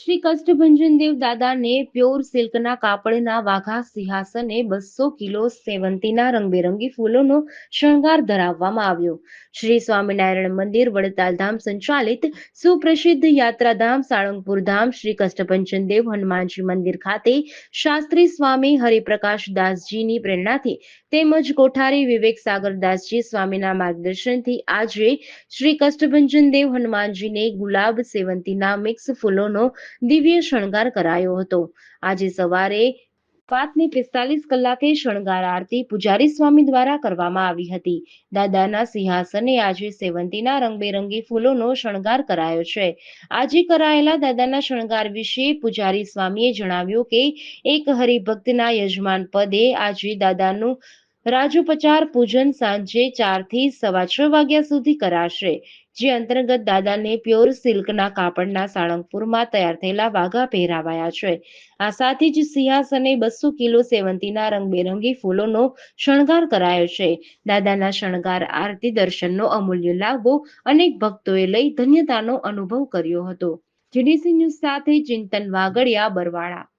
શ્રી કષ્ટભંજન દાદાને પ્યોર સિલ્કના કાપડના વાઘા સિંહાસને બસો કિલો સેવંતીના રંગબેરંગી ફૂલોનો શણગાર ધરાવવામાં આવ્યો. શ્રી સ્વામિનારાયણ મંદિર વડતાલ ધામ સંચાલિત સુપ્રસિદ્ધ યાત્રાધામ સાળંગપુર ધામ શ્રી કષ્ટભંજન હનુમાનજી મંદિર ખાતે શાસ્ત્રી સ્વામી હરિપ્રકાશ દાસજીની પ્રેરણાથી તેમજ કોઠારી વિવેક સાગર દાસજી સ્વામીના માર્ગદર્શનથી આજે શ્રી કષ્ટભંજન દેવ હનુમાનજીને ગુલાબ સેવંતીના મિક્સ ફૂલોનો દિવ્ય શણગાર કરાયો હતો. આજે સવારે પાંચને પિસ્તાલીસ કલાકે શણગાર આરતી પૂજારી સ્વામી દ્વારા કરવામાં આવી હતી. દાદાના સિંહાસને આજે સેવંતીના રંગબેરંગી ફૂલોનો શણગાર કરાયો છે. આજે કરાયેલા દાદાના શણગાર વિશે પૂજારી સ્વામીએ જણાવ્યું કે, એક હરિભક્તના યજમાન પદે આજે દાદાનું રાજુપચાર પૂજન સાંજે ચારથી સવા છ વાગ્યા સુધી કરાશે. જે અંતર્ગત દાદાને પ્યોર સિલ્કના કાપડના સાળંગપુરમાં તૈયાર થયેલા વાઘા પહેરાવાયા છે. આ સાથે જ સિંહાસને બસો કિલો સેવંતીના રંગબેરંગી ફૂલોનો શણગાર કરાયો છે. દાદાના શણગાર આરતી દર્શનનો અમૂલ્ય લાભો અનેક ભક્તોએ લઈ ધન્યતાનો અનુભવ કર્યો હતો. જીડીસી ન્યૂઝ સાથે ચિંતન વાગડિયા, બરવાળા.